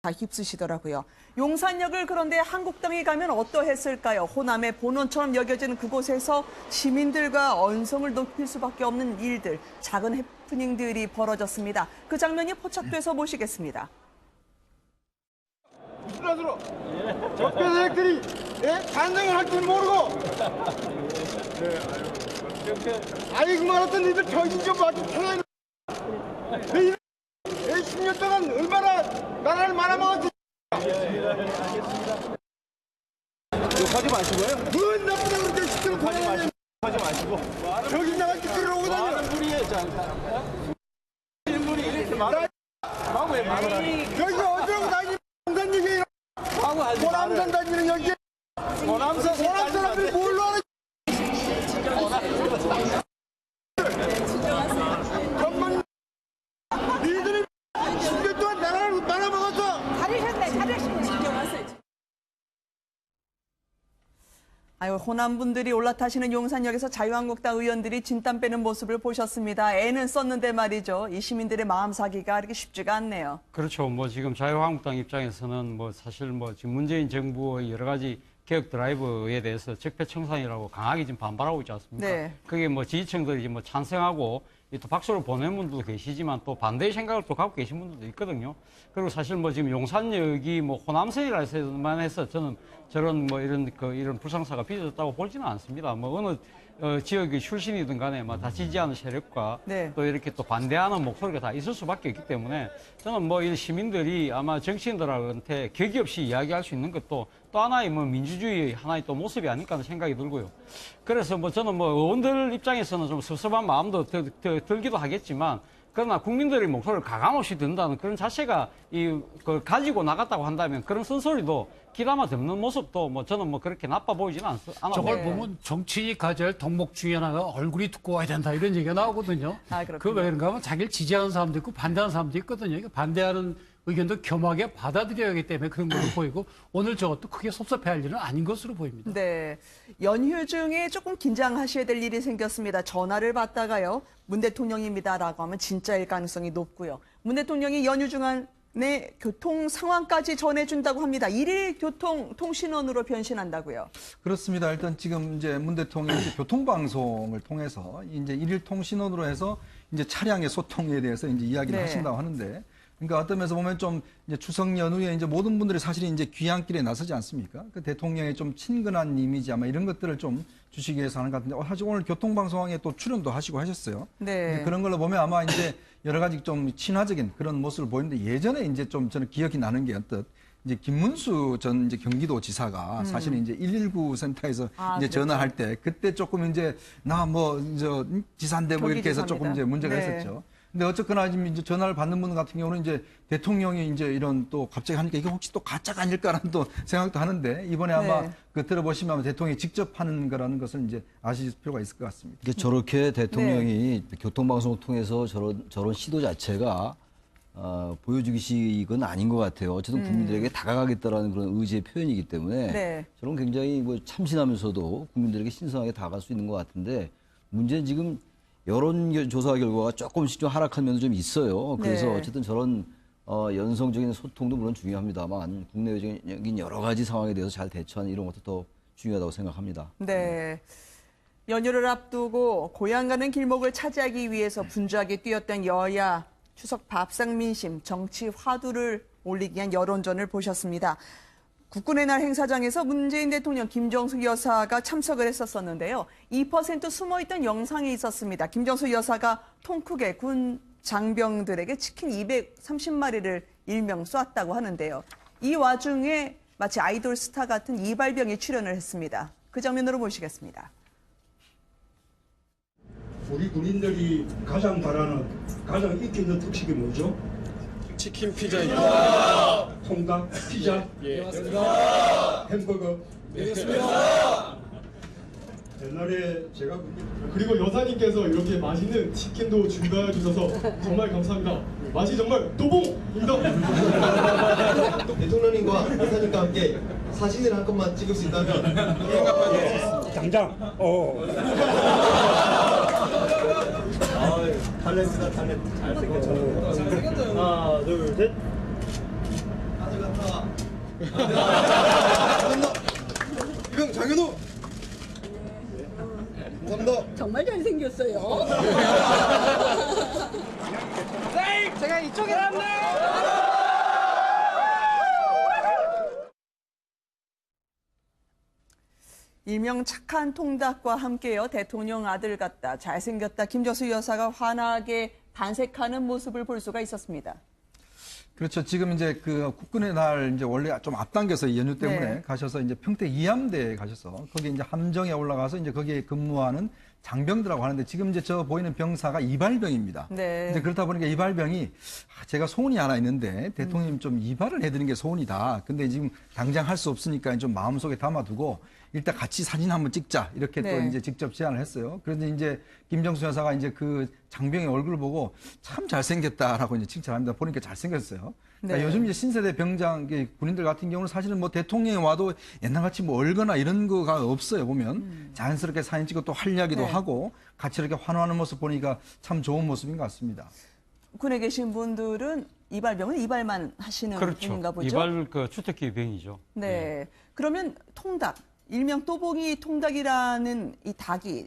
다 휩쓰시더라고요. 용산역을 그런데 한국당이 가면 어떠했을까요? 호남의 본원처럼 여겨지는 그곳에서 시민들과 언성을 높일 수밖에 없는 일들, 작은 해프닝들이 벌어졌습니다. 그 장면이 포착돼서 모시겠습니다. 적폐 세력들이 예? 반성을 할 줄 모르고 아이고 말았던 니들 정신 좀 차려 너희들 10년 동안 얼마나 나라를 말아먹었지 욕하지 마시고요. 뭔 나쁘다고 그렇게 시끄러 돌아다니냐 하지 마시고. 저기 나갈 때 끌어오고 다녀 많은 분이에요, 자. 인물이 이렇게 많아. 마구 왜 말을 하니? 여기 어디라고 다니니 공산 얘기해 마구 하지 말을. 다니는 여기 호남선 호남 사람들이 뭘로 하는 정말 니들이 10년 동안 나라를 말아먹었어 잘하셨네, 잘하시네. 아유, 호남 분들이 올라타시는 용산역에서 자유한국당 의원들이 진땀 빼는 모습을 보셨습니다. 애는 썼는데 말이죠. 이 시민들의 마음 사기가 이렇게 쉽지가 않네요. 그렇죠. 뭐 지금 자유한국당 입장에서는 뭐 사실 뭐 지금 문재인 정부의 여러 가지 개혁 드라이브에 대해서 적폐청산이라고 강하게 지금 반발하고 있지 않습니까? 네. 그게 뭐 지지층들이 뭐 찬성하고 이 또 박수를 보낸 분들도 계시지만 또 반대의 생각을 또 갖고 계신 분들도 있거든요. 그리고 사실 뭐 지금 용산역이 뭐 호남선이라 해서만 해서 저는 저런 뭐 이런 그 이런 불상사가 빚어졌다고 보지는 않습니다. 뭐 어느 어, 지역의 출신이든 간에 뭐 다 지지하는 세력과 네. 또 이렇게 또 반대하는 목소리가 다 있을 수밖에 없기 때문에 저는 뭐 이 시민들이 아마 정치인들한테 격이 없이 이야기할 수 있는 것도 또 하나의 뭐 민주주의의 하나의 또 모습이 아닐까 하는 생각이 들고요. 그래서 뭐 저는 뭐 의원들 입장에서는 좀 섭섭한 마음도 들, 들, 들기도 하겠지만 그러나 국민들의 목소리를 가감없이 듣는다는 그런 자체가 이, 그 가지고 나갔다고 한다면 그런 쓴소리도 기담아 듣는 모습도 뭐 저는 뭐 그렇게 나빠 보이지는 않, 않아 저걸 네. 보면 정치인이 가져야 할 덕목 중에 하나가 얼굴이 두꺼워야 된다 이런 얘기가 나오거든요. 아, 그렇군요. 그왜 그런가 하면 자기를 지지하는 사람도 있고 반대하는 사람도 있거든요. 그러니까 반대하는 의견도 겸하게 받아들여야 하기 때문에 그런 걸로 보이고 오늘 저것도 크게 섭섭해할 일은 아닌 것으로 보입니다. 네. 연휴 중에 조금 긴장하셔야 될 일이 생겼습니다. 전화를 받다가요. 문 대통령입니다라고 하면 진짜일 가능성이 높고요. 문 대통령이 연휴 중간에 교통 상황까지 전해준다고 합니다. 일일 교통 통신원으로 변신한다고요. 그렇습니다. 일단 지금 이제 문 대통령이 이제 교통 방송을 통해서 이제 일일 통신원으로 해서 이제 차량의 소통에 대해서 이제 이야기를 네. 하신다고 하는데 그러니까 어떤 면에서 보면 좀 이제 추석 연휴에 이제 모든 분들이 사실 이제 귀향길에 나서지 않습니까? 그 대통령의 좀 친근한 이미지 아마 이런 것들을 좀 주시기 위해서 하는 것 같은데 어, 사실 오늘 교통방송에 또 출연도 하시고 하셨어요. 네. 이제 그런 걸로 보면 아마 이제 여러 가지 좀 친화적인 그런 모습을 보이는데 예전에 이제 좀 저는 기억이 나는 게 어떤 이제 김문수 전 이제 경기도 지사가 사실은 이제 119 센터에서 음. 아, 이제 그랬죠. 전화할 때 그때 조금 이제 나뭐저 지사인데 뭐 이렇게 해서 조금. 이제 문제가 네. 있었죠. 근데 어쨌거나 지금 이제 전화를 받는 분 같은 경우는 이제 대통령이 이제 이런 또 갑자기 하니까 이게 혹시 또 가짜가 아닐까라는 또 생각도 하는데 이번에 아마 네. 그 들어보시면 아마 대통령이 직접 하는 거라는 것을 이제 아실 필요가 있을 것 같습니다. 이게 저렇게 대통령이 네. 교통방송을 통해서 저런, 저런 시도 자체가 어, 보여주기식은 아닌 것 같아요. 어쨌든 국민들에게 다가가겠다라는 그런 의지의 표현이기 때문에 음. 네. 저런 굉장히 뭐 참신하면서도 국민들에게 신선하게 다가갈 수 있는 것 같은데 문제는 지금 여론 조사 결과가 조금씩 좀 하락한 면도 좀 있어요. 그래서 네. 어쨌든 저런 어, 연성적인 소통도 물론 중요합니다만 국내적인 여러 가지 상황에 대해서 잘 대처하는 이런 것도 더 중요하다고 생각합니다. 네. 연휴를 앞두고 고향 가는 길목을 차지하기 위해서 분주하게 뛰었던 여야 추석 밥상 민심 정치 화두를 올리기 위한 여론전을 보셨습니다. 국군의 날 행사장에서 문재인 대통령 김정숙 여사가 참석을 했었었는데요. 2% 숨어있던 영상이 있었습니다. 김정숙 여사가 통 크게 군 장병들에게 치킨 230마리를 일명 쐈다고 하는데요. 이 와중에 마치 아이돌 스타 같은 이발병이 출연을 했습니다. 그 장면으로 보시겠습니다. 우리 군인들이 가장 바라는 가장 있는 특식이 뭐죠? 치킨 피자입니다. 통닭, 피자, 예, 맞습니다. 햄버거. 네, 맞습니다. 옛날에 제가 그리고 여사님께서 이렇게 맛있는 치킨도 준비해 주셔서 정말 감사합니다. 맛이 정말 도봉입니다. 대통령님과 여사님과 함께 사진을 한 건만 찍을 수 있다면 당장 어 탤런트다 탤런트 잘생겼죠 하나 둘셋 이병 장현우. 감사합니다. 정말 잘생겼어요. 제가 이쪽에 랍네 일명 착한 통닭과 함께요. 대통령 아들 같다, 잘생겼다. 김정수 여사가 환하게 반색하는 모습을 볼 수가 있었습니다. 그렇죠. 지금 이제 그 국군의 날 이제 원래 좀 앞당겨서 이 연휴 때문에 네. 가셔서 이제 평택 이함대에 가셔서 거기 이제 함정에 올라가서 이제 거기에 근무하는 장병들하고 하는데 지금 이제 저 보이는 병사가 이발병입니다. 네. 이제 그렇다 보니까 이발병이 아, 제가 소원이 하나 있는데 대통령님 좀 이발을 해드리는 게 소원이다. 근데 지금 당장 할 수 없으니까 좀 마음속에 담아두고 일단 같이 사진 한번 찍자 이렇게 또 네. 이제 직접 제안을 했어요. 그런데 이제 김정수 여사가 이제 그 장병의 얼굴을 보고 참 잘생겼다라고 이제 칭찬합니다. 보니까 잘생겼어요. 그러니까 네. 요즘 이제 신세대 병장 군인들 같은 경우는 사실은 뭐 대통령이 와도 옛날같이 뭐 얼거나 이런 거가 없어요 보면 자연스럽게 사진 찍고 또 음. 네. 하고 같이 이렇게 환호하는 모습 보니까 참 좋은 모습인 것 같습니다. 군에 계신 분들은 이발병은 이발만 하시는 그렇죠. 분인가 보죠. 이발 그 주특기 병이죠. 네. 그러면 통닭, 일명 또봉이 통닭이라는 이 닭이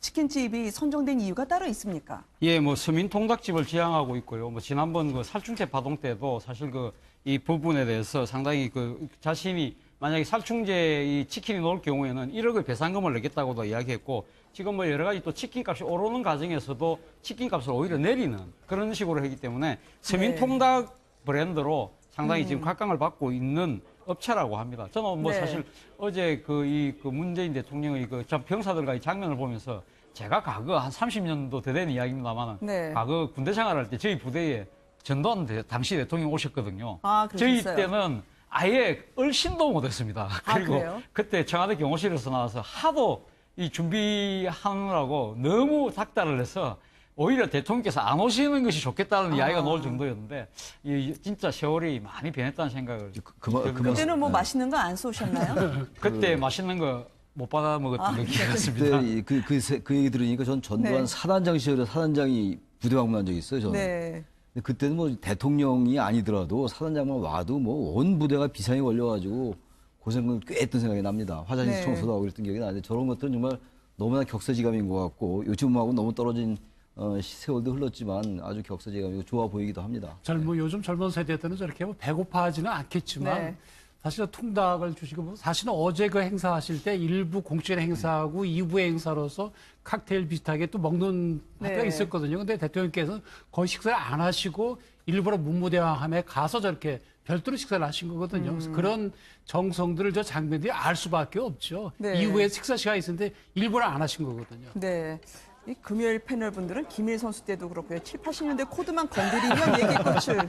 치킨집이 선정된 이유가 따로 있습니까? 예, 뭐 서민 통닭집을 지향하고 있고요. 뭐 지난번 그 살충제 파동 때도 사실 그 이 부분에 대해서 상당히 그 자신이 만약에 살충제 이 치킨이 나올 경우에는 1억의 배상금을 내겠다고도 이야기했고 지금 뭐 여러 가지 또 치킨 값이 오르는 과정에서도 치킨 값을 오히려 내리는 그런 식으로 하기 때문에 서민 네. 통닭 브랜드로 상당히 지금 각광을 받고 있는 업체라고 합니다. 저는 뭐 네. 사실 어제 그 이 그 문재인 대통령의 그 참 병사들과의 장면을 보면서 제가 과거 한 30년도 더된 이야기입니다만은 네. 과거 군대 생활할 때 저희 부대에 전두환 대- 당시 대통령 오셨거든요. 아, 저희? 때는 아예 얼씬도 못했습니다. 아, 그리고 그래요? 그때 청와대 경호실에서 나와서 하도 이 준비하느라고 너무 닥달을 해서 오히려 대통령께서 안 오시는 것이 좋겠다는 아. 이야기가 나올 정도였는데 이 진짜 세월이 많이 변했다는 생각을 그만- 듭니다. 그만- 그때는 네. 뭐 맛있는 거 안 쏘셨나요? 그때 맛있는 거 못 받아 먹었던 아, 기억이 났습니다. 그때 그, 그, 세- 그 얘기 들으니까 전 전두환 네. 사단장 시절에 사단장이 부대 방문한 적이 있어요. 저는. 네. 근데 그때는 뭐 대통령이 아니더라도 사단장만 와도 뭐 온 부대가 비상이 걸려가지고 고생을 꽤 했던 생각이 납니다. 화장실 네. 청소도 하고 그랬던 기억이 나는데 저런 것들은 정말 너무나 격세지감인 것 같고 요즘하고 너무 떨어진 어, 시- 세월도 흘렀지만 아주 격세지감이고 좋아 보이기도 합니다. 젊은 요즘 젊은 세대들은 저렇게 뭐 배고파하지는 않겠지만 네. 사실 통닭을 주시고 뭐 사실은 어제 그 행사하실 때 일부 공적인 행사하고 이부의 행사로서 칵테일 비슷하게 또 먹는 네. 학교가 있었거든요. 근데 대통령께서는 거의 식사를 안 하시고 일부러 문무대왕함에 가서 저렇게 별도로 식사를 하신 거거든요. 그래서 그런 정성들을 저 장면들이 알 수밖에 없죠. 네. 이후에 식사 시간이 있었는데 일부러 안 하신 거거든요. 네. 이 금요일 패널 분들은 김일 선수 때도 그렇고요. 7, 80년대 코드만 건드리면 얘기꽃을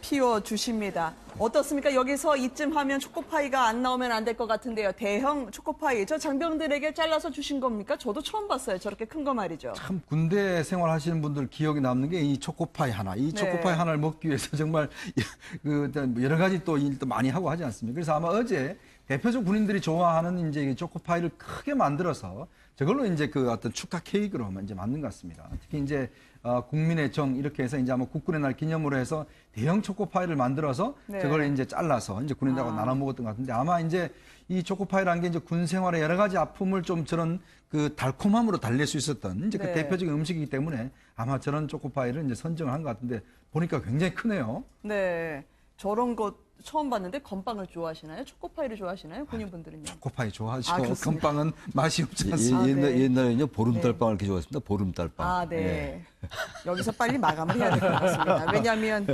피워 주십니다. 어떻습니까? 여기서 이쯤 하면 초코파이가 안 나오면 안 될 것 같은데요. 대형 초코파이. 저 장병들에게 잘라서 주신 겁니까? 저도 처음 봤어요. 저렇게 큰 거 말이죠. 참 군대 생활하시는 분들 기억에 남는 게 이 초코파이 하나. 이 네. 초코파이 하나를 먹기 위해서 정말 그 여러 가지 또 일도 많이 하고 하지 않습니까? 그래서 아마 어제 대표적 군인들이 좋아하는 이제 이 초코파이를 크게 만들어서 저걸로 이제 그 어떤 축하 케이크로 이제 만든 것 같습니다. 특히 이제 어, 국민의 정 이렇게 해서 이제 아마 국군의 날 기념으로 해서 대형 초코파이를 만들어서 네. 저걸 이제 잘라서 이제 군인들하고 아. 나눠 먹었던 것 같은데 아마 이제 이 초코파이라는 게 이제 군 생활의 여러 가지 아픔을 좀 저런 그 달콤함으로 달랠 수 있었던 이제 그 네. 대표적인 음식이기 때문에 아마 저런 초코파이를 이제 선정을 한 것 같은데 보니까 굉장히 크네요. 네. 저런 거 처음 봤는데 건빵을 좋아하시나요? 초코파이를 좋아하시나요? 군인분들은요? 초코파이 좋아하죠. 아. 건빵은 맛이 없지 예, 않습니까? 아, 옛날, 네. 옛날에는요 보름달빵을 이렇게 좋아했습니다. 보름달빵. 아, 네. 예. 여기서 빨리 마감을 해야 될 것 같습니다. 왜냐하면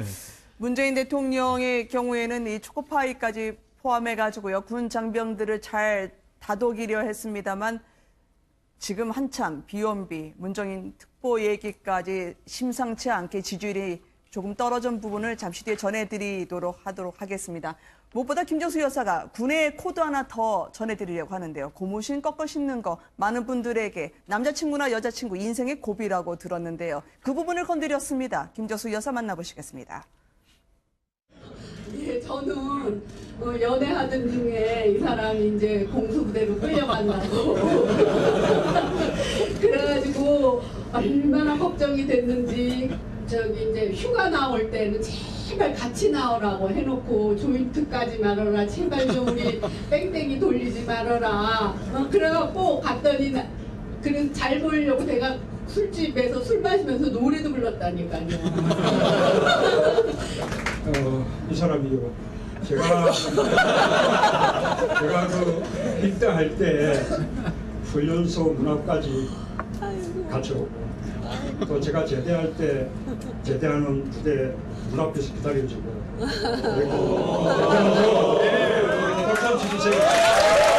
문재인 대통령의 경우에는 이 초코파이까지 포함해 가지고요. 군 장병들을 잘 다독이려 했습니다만 지금 한참 비원비, 문정인 특보 얘기까지 심상치 않게 지지율이 조금 떨어진 부분을 잠시 뒤에 전해드리도록 하도록 하겠습니다. 무엇보다 김정수 여사가 군의 코드 하나 더 전해드리려고 하는데요. 고무신 꺾어 신는 거 많은 분들에게 남자친구나 여자친구 인생의 고비라고 들었는데요. 그 부분을 건드렸습니다. 김정수 여사 만나보시겠습니다. 예, 저는 어, 연애하던 중에 이 사람이 이제 공수부대로 끌려간다고. 그래가지고 얼마나 걱정이 됐는지 저기 이제 휴가 나올 때는 제발 같이 나오라고 해놓고 조인트까지 말아라. 제발 좀 우리 뺑뺑이 돌리지 말아라. 어, 그래갖고 갔더니 나, 그래서 잘 보이려고 내가 술집에서 술 마시면서 노래도 불렀다니까요. 어, 이 사람이요. 제가 제가 그 입대할 때 훈련소 문 앞까지 같이 오고 또 제가 제대할 때 제대하는 부대 문 앞에서 기다려주고 그리고 대단하죠. 박수 한번 치주세요.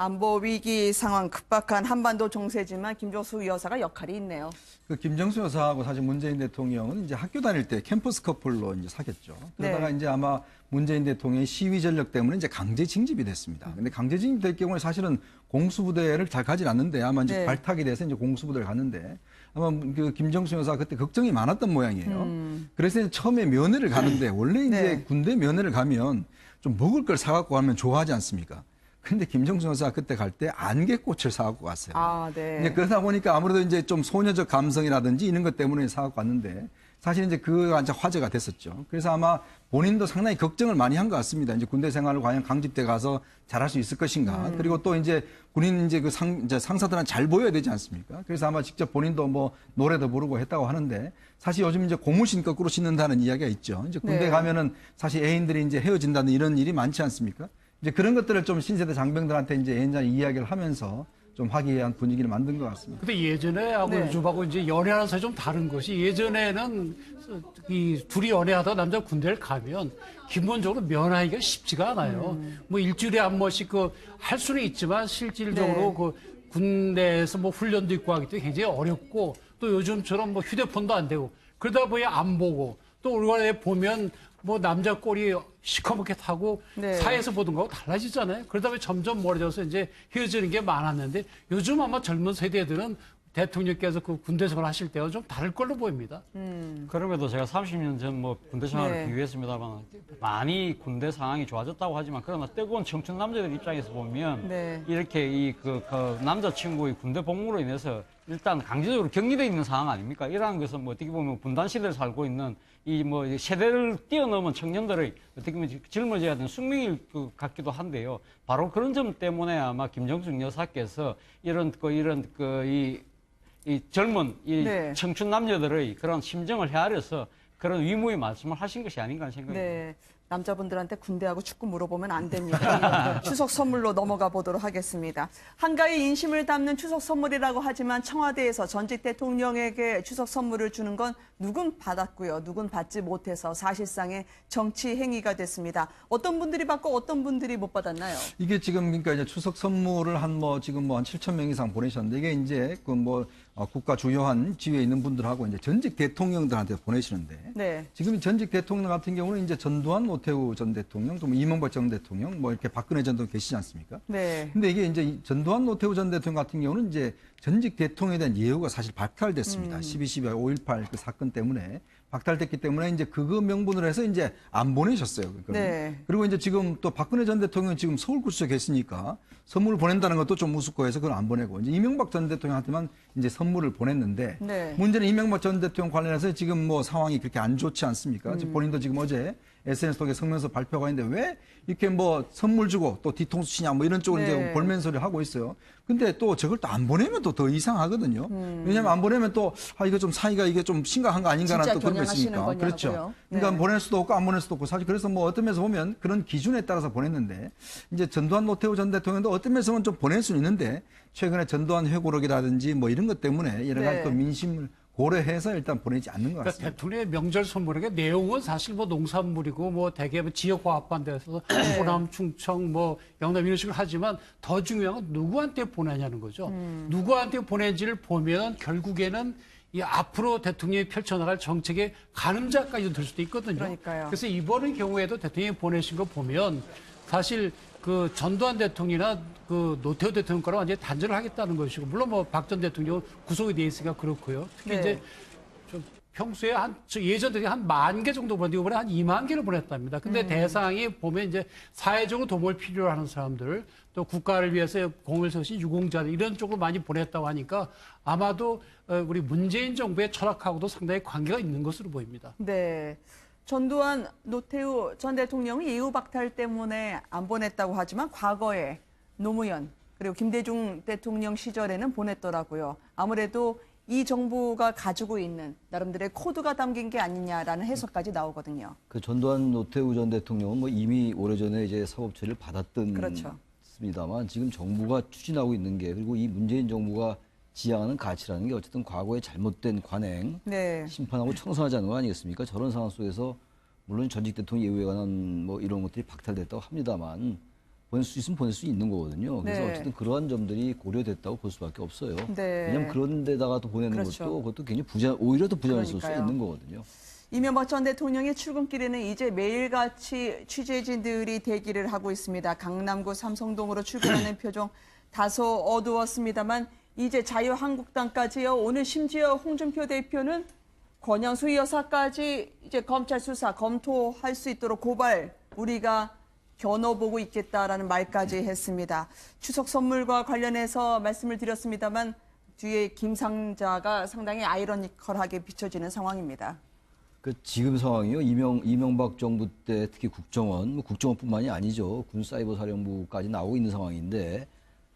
안보 위기 상황 급박한 한반도 정세지만 김정수 여사가 역할이 있네요. 그 김정수 여사하고 사실 문재인 대통령은 이제 학교 다닐 때 캠퍼스 커플로 이제 사귀었죠. 그러다가 네. 이제 아마 문재인 대통령의 시위 전력 때문에 이제 강제 징집이 됐습니다. 근데 강제 징집될 경우에 사실은 공수부대를 잘 가진 않는데 아마 이제 네. 발탁이 돼서 이제 공수부대를 갔는데 아마 그 김정수 여사 그때 걱정이 많았던 모양이에요. 그래서 이제 처음에 면회를 가는데 원래 이제 음. 네. 군대 면회를 가면 좀 먹을 걸 사갖고 가면 좋아하지 않습니까? 근데 김정수 여사 그때 갈 때 안개꽃을 사갖고 갔어요. 아, 네. 이제 그러다 보니까 아무래도 이제 좀 소녀적 감성이라든지 이런 것 때문에 사갖고 왔는데 사실 이제 그가 이제 화제가 됐었죠. 그래서 아마 본인도 상당히 걱정을 많이 한 것 같습니다. 이제 군대 생활을 과연 강집대 가서 잘할 수 있을 것인가. 음. 그리고 또 이제 군인 이제 그 상, 이제 상사들은 잘 보여야 되지 않습니까? 그래서 아마 직접 본인도 뭐 노래도 부르고 했다고 하는데 사실 요즘 이제 고무신 거꾸로 신는다는 이야기가 있죠. 이제 군대 네. 가면은 사실 애인들이 이제 헤어진다는 이런 일이 많지 않습니까? 이제 그런 것들을 좀 신세대 장병들한테 이제 옛날 이야기를 하면서 좀 화기애애한 분위기를 만든 것 같습니다. 근데 예전에 하고 네. 요즘하고 이제 연애하는 사이 좀 다른 것이 예전에는 이 둘이 연애하다가 남자 군대를 가면 기본적으로 면하기가 쉽지가 않아요. 뭐 일주일에 한 번씩 그 할 수는 있지만 실질적으로 네. 그 군대에서 뭐 훈련도 있고 하기 때문에 굉장히 어렵고 또 요즘처럼 뭐 휴대폰도 안 되고 그러다 보니 안 보고 또 우리가 보면 뭐 남자 꼬리 시커멓게 타고 네. 사회에서 보던 거하고 달라지잖아요. 그러다 보니 점점 멀어져서 이제 헤어지는 게 많았는데 요즘 아마 젊은 세대들은 대통령께서 그 군대 생활 하실 때와 좀 다를 걸로 보입니다. 그럼에도 제가 30년 전 뭐 군대 생활을 네. 비교했습니다만 많이 군대 상황이 좋아졌다고 하지만 그러나 뜨거운 청춘 남자들 입장에서 보면 네. 이렇게 이그 남자친구의 군대 복무로 인해서 일단 강제적으로 격리돼 있는 상황 아닙니까? 이러한 것은 뭐 어떻게 보면 분단 시대를 살고 있는 이 뭐 세대를 뛰어넘은 청년들의 어떻게 보면 젊어져야 되는 숙명일 것 같기도 한데요. 바로 그런 점 때문에 아마 김정숙 여사께서 이런 그 이런 그이 이 젊은 이 네. 청춘 남녀들의 그런 심정을 헤아려서 그런 위무의 말씀을 하신 것이 아닌가 하는 생각이 듭니다. 네. 남자분들한테 군대하고 축구 물어보면 안 됩니다. 추석 선물로 넘어가 보도록 하겠습니다. 한가위 인심을 담는 추석 선물이라고 하지만 청와대에서 전직 대통령에게 추석 선물을 주는 건 누군 받았고요. 누군 받지 못해서 사실상의 정치 행위가 됐습니다. 어떤 분들이 받고 어떤 분들이 못 받았나요? 이게 지금 그러니까 이제 추석 선물을 한 뭐 지금 뭐 한 7천 명 이상 보내셨는데 이게 이제 그뭐 국가 주요한 지위에 있는 분들하고 이제 전직 대통령들한테 보내시는데 네. 지금 이 전직 대통령 같은 경우는 이제 전두환 노 태우 전 대통령 또 뭐 이명박 전 대통령 뭐 이렇게 박근혜 전 대통령 계시지 않습니까? 네. 근데 이게 이제 이 전두환 노태우 전 대통령 같은 경우는 이제 전직 대통령에 대한 예우가 사실 박탈됐습니다. 음. 12, 12, 5.18 그 사건 때문에 박탈됐기 때문에 이제 그거 명분으로 해서 이제 안 보내셨어요. 네. 그리고 이제 지금 또 박근혜 전 대통령은 지금 서울 구치소에 계시니까 선물을 보낸다는 것도 좀 우습고 해서 그걸 안 보내고 이제 이명박 전 대통령한테만 이제 선물을 보냈는데 네. 문제는 이명박 전 대통령 관련해서 지금 뭐 상황이 그렇게 안 좋지 않습니까? 지금 본인도 지금 어제 SNS 통해 성명서 발표가 있는데 왜 이렇게 뭐 선물 주고 또 뒤통수 치냐 뭐 이런 쪽으로 네. 이제 볼멘 소리를 하고 있어요. 근데 또 저걸 또 안 보내면 또 더 이상하거든요. 왜냐하면 안 보내면 또 아 이거 좀 사이가 이게 좀 심각한 거 아닌가라는 또 그런 거 있으니까 거냐고요. 그렇죠. 그러니까 네. 보낼 수도 없고 안 보낼 수도 없고 사실 그래서 뭐 어떤 면에서 보면 그런 기준에 따라서 보냈는데 이제 전두환 노태우 전 대통령도 어떤 면에서 보면 좀 보낼 수는 있는데 최근에 전두환 회고록이라든지 뭐 이런 것 때문에 여러 가지 네. 또 민심을 고려해서 일단 보내지 않는 것 그러니까 같습니다. 대통령의 명절 선물에게 내용은 사실 뭐 농산물이고 뭐 대개 뭐 지역 화합반대에서 네. 호남, 충청, 뭐 영남 이런 식으로 하지만 더 중요한 건 누구한테 보내냐는 거죠. 음. 누구한테 보낸지를 보면 결국에는 이 앞으로 대통령이 펼쳐나갈 정책의 가늠자까지도 될 수도 있거든요. 그러니까요. 그래서 이번의 경우에도 대통령이 보내신 거 보면 사실 그 전두환 대통령이나 그 노태우 대통령 거랑 완전히 단절을 하겠다는 것이고 물론 뭐 박 전 대통령은 구속이 돼 있으니까 그렇고요. 특히 네. 이제 좀 평소에 한, 저 예전에 한만 개 정도 보냈는데 이번에 한 2만 개를 보냈답니다. 근데 대상이 보면 이제 사회적으로 도움을 필요로 하는 사람들 또 국가를 위해서 공을 세우신 유공자들 이런 쪽으로 많이 보냈다고 하니까 아마도 어, 우리 문재인 정부의 철학하고도 상당히 관계가 있는 것으로 보입니다. 네. 전두환 노태우 전 대통령이 이후 박탈 때문에 안 보냈다고 하지만 과거에 노무현 그리고 김대중 대통령 시절에는 보냈더라고요. 아무래도 이 정부가 가지고 있는 나름대로의 코드가 담긴 게 아니냐라는 해석까지 나오거든요. 그 전두환 노태우 전 대통령은 뭐 이미 오래전에 이제 사법 처리를 받았던 그렇죠. 습니다만 지금 정부가 추진하고 있는 게 그리고 이 문재인 정부가 지향하는 가치라는 게 어쨌든 과거의 잘못된 관행 네. 심판하고 청산하지 않는 거 아니겠습니까? 저런 상황 속에서 물론 전직 대통령 예우에 관한 뭐 이런 것들이 박탈됐다고 합니다만 보낼 수 있으면 보낼 수 있는 거거든요. 그래서 네. 어쨌든 그러한 점들이 고려됐다고 볼 수밖에 없어요. 네. 왜냐하면 그런 데다가 또 보내는 그렇죠. 것도 그것도 굉장히 부자 오히려 더 부자연스러울 수. 있는 거거든요. 이명박 전 대통령의 출근길에는 이제 매일같이 취재진들이 대기를 하고 있습니다. 강남구 삼성동으로 출근하는 표정 다소 어두웠습니다만 이제 자유한국당까지요. 오늘 심지어 홍준표 대표는 권양수 여사까지 이제 검찰 수사 검토할 수 있도록 고발 우리가 겨눠보고 있겠다라는 말까지 했습니다. 추석 선물과 관련해서 말씀을 드렸습니다만 뒤에 김상자가 상당히 아이러니컬하게 비춰지는 상황입니다. 그 지금 상황이요. 이명 이명박 정부 때 특히 국정원, 뭐 국정원뿐만이 아니죠. 군 사이버 사령부까지 나오고 있는 상황인데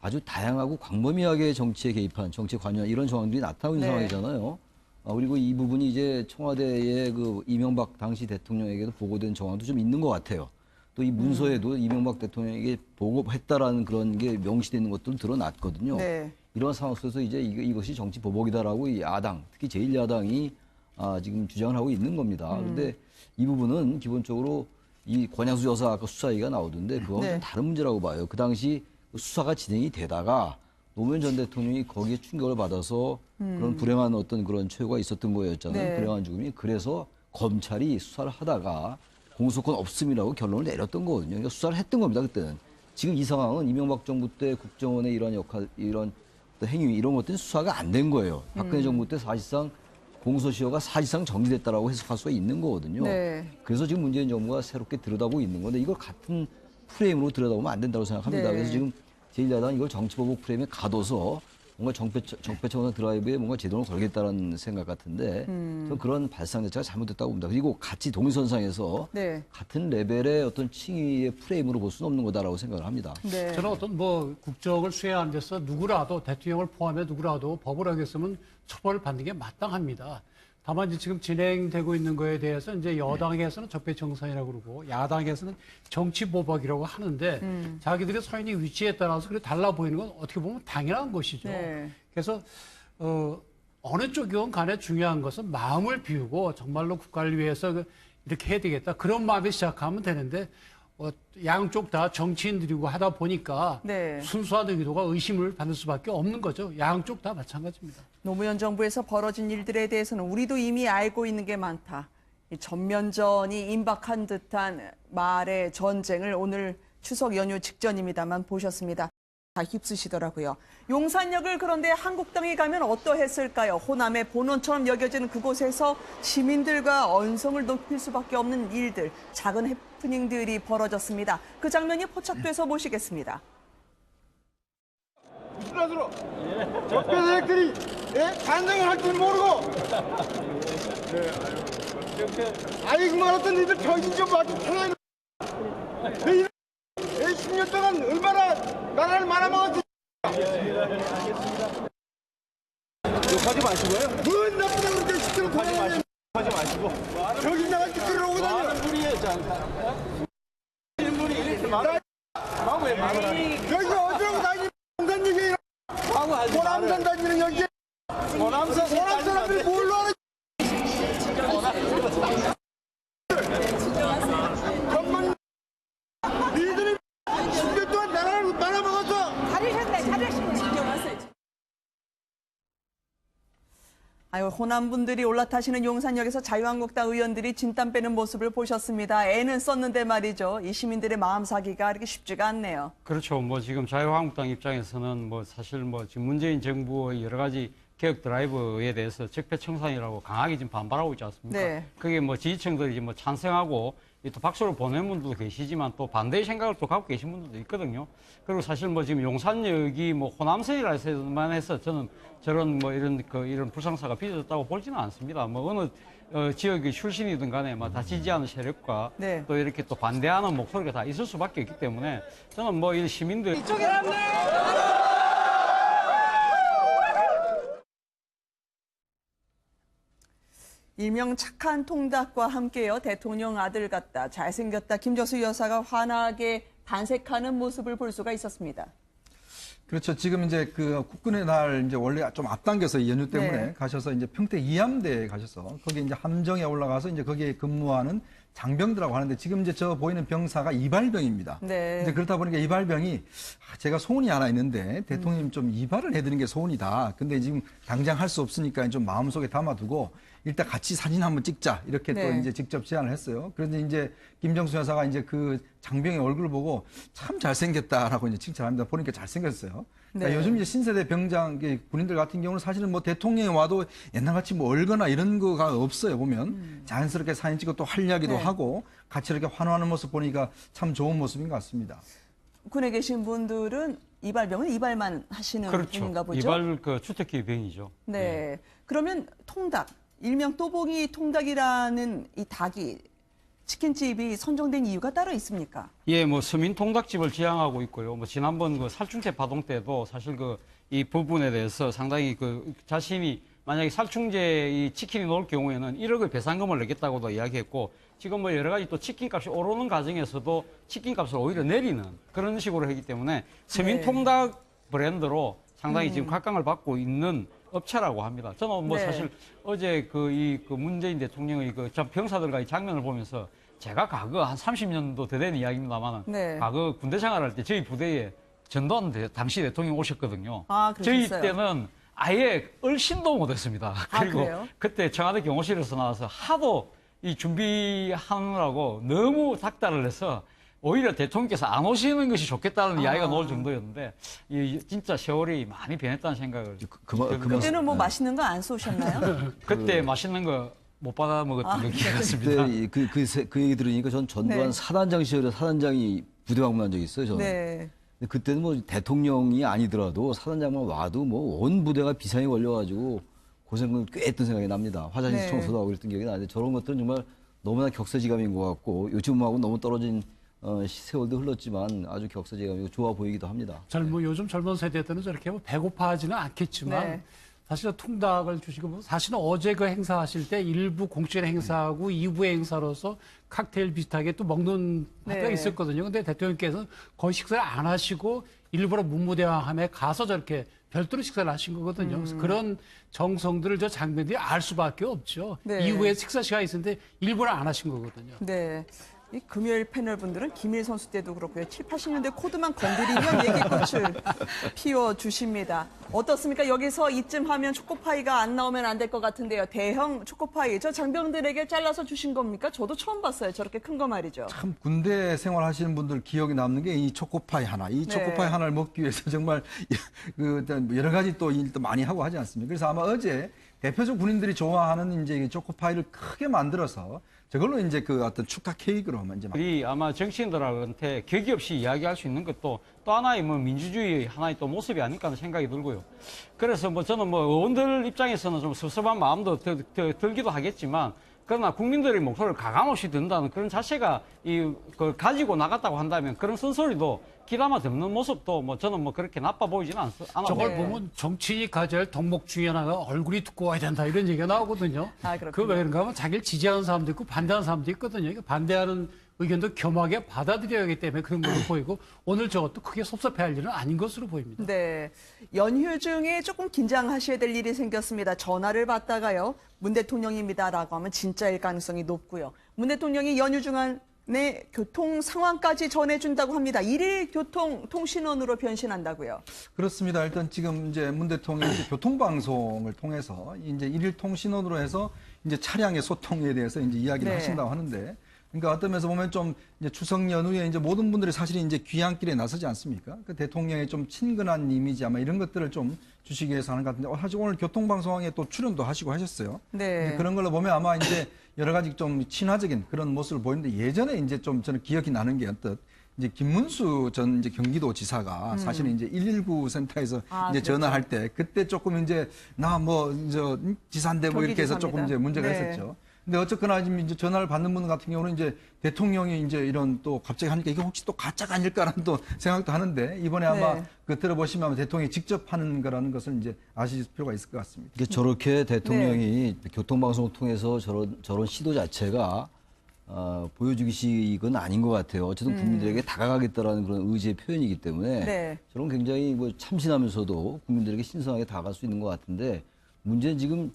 아주 다양하고 광범위하게 정치에 개입한 정치에 관여한 이런 상황들이 나타나고 있는 네. 상황이잖아요. 아, 그리고 이 부분이 이제 청와대의 그 이명박 당시 대통령에게도 보고된 정황도 좀 있는 것 같아요. 또 이 문서에도 이명박 대통령에게 보고했다라는 그런 게 명시되어 있는 것들은 드러났거든요. 네. 이런 상황 속에서 이제 이것이 정치 보복이다라고 이 야당, 특히 제1야당이 아, 지금 주장을 하고 있는 겁니다. 음. 그런데 이 부분은 기본적으로 이 권양수 여사 아까 수사 얘기가 나오던데 그거는 네. 좀 다른 문제라고 봐요. 그 당시 그 수사가 진행이 되다가 노무현 전 대통령이 거기에 충격을 받아서 그런 불행한 어떤 그런 최후가 있었던 거였잖아요. 음. 네. 불행한 죽음이. 그래서 검찰이 수사를 하다가 공소권 없음이라고 결론을 내렸던 거거든요. 그러니까 수사를 했던 겁니다. 그때는. 지금 이 상황은 이명박 정부 때 국정원의 이런 역할, 이런 행위 이런 것들은 수사가 안 된 거예요. 박근혜 음. 정부 때 사실상 공소시효가 사실상 정지됐다라고 해석할 수가 있는 거거든요. 네. 그래서 지금 문재인 정부가 새롭게 들여다보고 있는 건데 이걸 같은 프레임으로 들여다보면 안 된다고 생각합니다. 네. 그래서 지금 제1야당은 이걸 정치보복 프레임에 가둬서 뭔가 정패, 정패청원 드라이브에 뭔가 제동을 걸겠다는 생각 같은데 음. 저는 그런 발상 자체가 잘못됐다고 봅니다. 그리고 같이 동일선상에서 네. 같은 레벨의 어떤 칭의의 프레임으로 볼 수는 없는 거다라고 생각을 합니다. 네. 저는 어떤 뭐 국정을 수행하는 데서 누구라도 대통령을 포함해 누구라도 법을 어겼으면 처벌을 받는 게 마땅합니다. 다만 지금 진행되고 있는 거에 대해서 이제 여당에서는 적폐 청산이라고 그러고 야당에서는 정치 보복이라고 하는데 음. 자기들의 서 있는 위치에 따라서 그게 달라 보이는 건 어떻게 보면 당연한 것이죠. 네. 그래서 어, 어느 쪽이건 간에 중요한 것은 마음을 비우고 정말로 국가를 위해서 그 이렇게 해야 되겠다 그런 마음에 시작하면 되는데 어, 양쪽 다 정치인들이고 하다 보니까 네. 순수한 의도가 의심을 받을 수밖에 없는 거죠. 양쪽 다 마찬가지입니다. 노무현 정부에서 벌어진 일들에 대해서는 우리도 이미 알고 있는 게 많다. 이 전면전이 임박한 듯한 말의 전쟁을 오늘 추석 연휴 직전입니다만 보셨습니다. 다 휩쓰시더라고요. 용산역을 그런데 한국당이 가면 어떠했을까요? 호남의 본원처럼 여겨지는 그곳에서 시민들과 언성을 높일 수밖에 없는 일들, 작은 해프닝들이 벌어졌습니다. 그 장면이 포착돼서 모시겠습니다. 이스라스로 적폐 세력들이 예? 반성을 할 줄 모르고 아이고 말았던 니들 정신 좀 차려 너희들 10년 동안 얼마나 나라를 말아먹었지. 욕하지 마시고요. 뭔 나쁘다 그렇게 시끄러 돌아다니 하지 마시고. 저기 나가 시끄러 오고 다녀. 많은 분이 자, 하는 분이 이렇게 말을 하고 왜 말을 하니? 여기 어디라고 다니 남산 얘기 하고 하지 호남산. 다니는 여기. 호남선 호남 사람들이 뭘로 하는 정말 니들이 10년 동안 나라를 말아먹었어 아유, 호남 분들이 올라타시는 용산역에서 자유한국당 의원들이 진땀 빼는 모습을 보셨습니다. 애는 썼는데 말이죠. 이 시민들의 마음 사기가 이렇게 쉽지가 않네요. 그렇죠. 뭐 지금 자유한국당 입장에서는 뭐 사실 뭐 지금 문재인 정부의 여러 가지 개혁 드라이브에 대해서 적폐 청산이라고 강하게 지금 반발하고 있지 않습니까? 네. 그게 뭐 지지층들이 뭐 찬성하고 이 또 박수를 보낸 분들도 계시지만 또 반대의 생각을 또 갖고 계신 분들도 있거든요. 그리고 사실 뭐 지금 용산역이 뭐 호남선이라 해서만 해서 저는 저런 뭐 이런 그 이런 불상사가 빚어졌다고 볼지는 않습니다. 뭐 어느 어, 지역의 출신이든 간에 뭐다 지지하는 세력과 네. 또 이렇게 또 반대하는 목소리가 다 있을 수밖에 없기 때문에 저는 뭐 이 시민들 일명 착한 통닭과 함께요. 대통령 아들 같다, 잘생겼다, 김정수 여사가 환하게 반색하는 모습을 볼 수가 있었습니다. 그렇죠. 지금 이제 그 국군의 날 이제 원래 좀 앞당겨서 이 연휴 때문에 네. 가셔서 이제 평택 이함대에 가셔서 거기 이제 함정에 올라가서 이제 거기에 근무하는 장병들하고 하는데 지금 이제 저 보이는 병사가 이발병입니다. 네. 이제 그렇다 보니까 이발병이 아, 제가 소원이 하나 있는데 대통령님 좀 이발을 해드리는 게 소원이다. 근데 지금 당장 할 수 없으니까 좀 마음속에 담아두고 일단 같이 사진 한번 찍자 이렇게 또 네. 이제 직접 제안을 했어요. 그런데 이제 김정수 여사가 이제 그 장병의 얼굴을 보고 참 잘생겼다라고 이제 칭찬합니다. 보니까 잘생겼어요. 그러니까 네. 요즘 이제 신세대 병장 그 군인들 같은 경우는 사실은 뭐 대통령이 와도 옛날같이 뭐 얼거나 이런 거가 없어요 보면 자연스럽게 사진 찍고 또 활약이도 음. 네. 하고 같이 이렇게 환호하는 모습 보니까 참 좋은 모습인 것 같습니다. 군에 계신 분들은 이발병은 이발만 하시는 그렇죠. 분인가 보죠. 이발 그 주특기 병이죠. 네. 그러면 통닭, 일명 또봉이 통닭이라는 이 닭이 치킨집이 선정된 이유가 따로 있습니까? 예, 뭐 서민 통닭집을 지향하고 있고요. 뭐 지난번 그 살충제 파동 때도 사실 그 이 부분에 대해서 상당히 그 자신이 만약에 살충제 이 치킨이 나올 경우에는 1억의 배상금을 내겠다고도 이야기했고 지금 뭐 여러 가지 또 치킨 값이 오르는 과정에서도 치킨 값을 오히려 내리는 그런 식으로 하기 때문에 서민 네. 통닭 브랜드로 상당히 지금 각광을 받고 있는 업체라고 합니다. 저는 뭐 네. 사실 어제 그 이 그 문재인 대통령의 그 참 병사들과 이 장면을 보면서 제가 과거 한 30년도 더된 이야기입니다만은 네. 과거 군대 생활할 때 저희 부대에 전두환 대- 당시 대통령 오셨거든요. 아, 저희? 때는 아예 얼씬도 못했습니다. 아, 그리고 그래요? 그때 청와대 경호실에서 나와서 하도 이 준비하느라고 너무 닥달을 해서 오히려 대통령께서 안 오시는 것이 좋겠다는 아. 이야기가 나올 정도였는데 이 진짜 세월이 많이 변했다는 생각을 그만- 듭니다. 그만- 그때는 뭐 네. 맛있는 거 안 쏘셨나요? 그때 맛있는 거 못 받아 먹었던 아, 게 그때 같습니다. 이- 그, 그, 세- 그 얘기 들으니까 전 전두환 네. 사단장 시절에 사단장이 부대 방문한 적이 있어요. 저는. 네. 근데 그때는 뭐 대통령이 아니더라도 사단장만 와도 뭐 온 부대가 비상에 걸려가지고 고생을 꽤 했던 생각이 납니다. 화장실 네. 청소도 하고 그랬던 기억이 나는데 저런 것들은 정말 너무나 격세지감인 것 같고 요즘하고 너무 떨어진 어, 시- 세월도 흘렀지만 아주 격세지감이고 좋아 보이기도 합니다. 젊은 요즘 젊은 세대들은 저렇게 뭐 배고파하지는 않겠지만 네. 사실 통닭을 주시고 뭐 사실은 어제 그 행사하실 때 일부 공식의 행사하고 이부의 행사로서 칵테일 비슷하게 또 먹는 학교가 네. 있었거든요. 근데 대통령께서는 거의 식사를 안 하시고 일부러 문무대왕함에 가서 저렇게 별도로 식사를 하신 거거든요. 그래서 그런 정성들을 저 장병들이 알 수밖에 없죠. 네. 이후에 식사 시간이 있었는데 일부러 안 하신 거거든요. 네. 이 금요일 패널 분들은 김일 선수 때도 그렇고요. 7, 80년대 코드만 건드리면 얘기 꽃을 피워 주십니다. 어떻습니까? 여기서 이쯤 하면 초코파이가 안 나오면 안 될 것 같은데요. 대형 초코파이. 저 장병들에게 잘라서 주신 겁니까? 저도 처음 봤어요. 저렇게 큰 거 말이죠. 참 군대 생활 하시는 분들 기억에 남는 게 이 초코파이 하나, 이 네. 초코파이 하나를 먹기 위해서 정말 그 일단 여러 가지 또 일도 많이 하고 하지 않습니까? 그래서 아마 어제 대표적 군인들이 좋아하는 이제 이 초코파이를 크게 만들어서 저걸로 이제 그 어떤 축하 케이크로 이제 막이 아마 정치인들한테 격이 없이 이야기할 수 있는 것도 또 하나의 뭐 민주주의의 하나의 또 모습이 아닐까 하는 생각이 들고요. 그래서 뭐 저는 뭐 의원들 입장에서는 좀 섭섭한 마음도 들, 들, 들기도 하겠지만 그러나 국민들의 목소리를 가감없이 듣는다는 그런 자체가 이 그 가지고 나갔다고 한다면 그런 쓴소리도 귀담아 듣는 모습도 뭐 저는 뭐 그렇게 나빠 보이지는 않, 않아 저걸 네. 보면 정치인이 가져야 할 덕목 중에 하나가 얼굴이 두꺼워야 된다 이런 얘기가 나오거든요. 아. 그왜 그런가 하면 자기를 지지하는 사람도 있고 반대하는 사람도 있거든요. 그러니까 반대하는 의견도 겸하게 받아들여야 하기 때문에 그런 걸로 보이고 오늘 저것도 크게 섭섭해할 일은 아닌 것으로 보입니다. 네. 연휴 중에 조금 긴장하셔야 될 일이 생겼습니다. 전화를 받다가요. 문 대통령입니다라고 하면 진짜일 가능성이 높고요. 문 대통령이 연휴 중간에 교통 상황까지 전해준다고 합니다. 일일 교통 통신원으로 변신한다고요. 그렇습니다. 일단 지금 이제 문 대통령이 교통방송을 통해서 이제 일일 통신원으로 해서 이제 차량의 소통에 대해서 이제 이야기를 네. 하신다고 하는데 그러니까 어떤 면에서 보면 좀 이제 추석 연휴에 이제 모든 분들이 사실 이제 귀향길에 나서지 않습니까? 그 대통령의 좀 친근한 이미지 아마 이런 것들을 좀 주시기 위해서 하는 것 같은데 어, 사실 오늘 교통방송에 또 출연도 하시고 하셨어요. 네. 이제 그런 걸로 보면 아마 이제 여러 가지 좀 친화적인 그런 모습을 보이는데 예전에 이제 좀 저는 기억이 나는 게 어떤 이제 김문수 전 이제 경기도 지사가 사실은 이제 119 센터에서 음. 아, 이제 그렇죠. 전화할 때 그때 조금 이제 나뭐저 지사인데 뭐 이렇게 해서 조금 이제 문제가 네. 있었죠. 근데 어쨌거나 지금 이제 전화를 받는 분 같은 경우는 이제 대통령이 이제 이런 또 갑자기 하니까 이게 혹시 또 가짜가 아닐까라는 또 생각도 하는데 이번에 아마 네. 그 들어보시면 아마 대통령이 직접 하는 거라는 것을 이제 아실 필요가 있을 것 같습니다. 이게 저렇게 대통령이 네. 교통방송을 통해서 저런 저런 시도 자체가 어, 보여주기식은 아닌 것 같아요. 어쨌든 국민들에게 다가가겠다라는 그런 의지의 표현이기 때문에 음. 네. 저런 굉장히 뭐 참신하면서도 국민들에게 신선하게 다가갈 수 있는 것 같은데 문제는 지금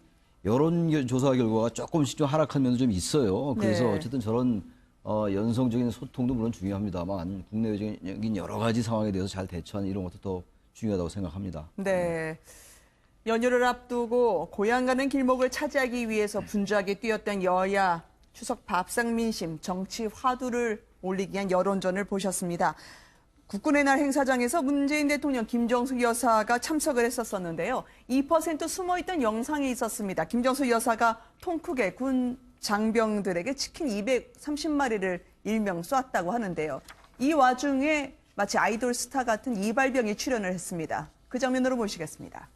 여론 조사 결과가 조금씩 좀 하락한 면도 좀 있어요. 그래서 네. 어쨌든 저런 어, 연성적인 소통도 물론 중요합니다만 국내적인 여러 가지 상황에 대해서 잘 대처하는 이런 것도 더 중요하다고 생각합니다. 네. 연휴를 앞두고 고향 가는 길목을 차지하기 위해서 분주하게 뛰었던 여야 추석 밥상 민심 정치 화두를 올리기 위한 여론전을 보셨습니다. 국군의 날 행사장에서 문재인 대통령 김정숙 여사가 참석을 했었었는데요. 2% 숨어있던 영상이 있었습니다. 김정숙 여사가 통 크게 군 장병들에게 치킨 230마리를 일명 쐈다고 하는데요. 이 와중에 마치 아이돌 스타 같은 이발병이 출연을 했습니다. 그 장면으로 보시겠습니다.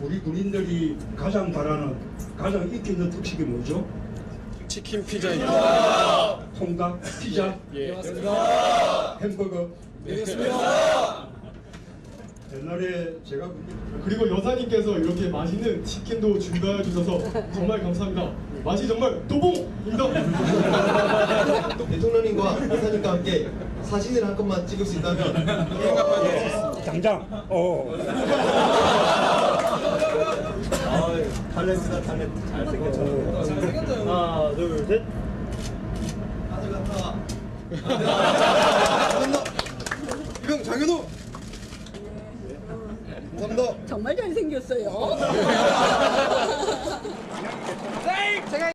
우리 군인들이 가장 바라는 가장 인기 있는 특식이 뭐죠? 치킨 피자입니다. 통닭, 피자, 예, 맞습니다. 햄버거. 네, 맞습니다. 옛날에 제가 그리고 여사님께서 이렇게 맛있는 치킨도 준비해 주셔서 정말 감사합니다. 맛이 정말 도봉입니다. 대통령님과 여사님과 함께 사진을 한 컷만 찍을 수 있다면 당장 어. 탤런트다 탤런트 잘생겼잖아 잘생겼잖아 하나 둘셋 아들 같아. 감사합니다. 이건 장현우. 간다. 정말 잘생겼어요. 네,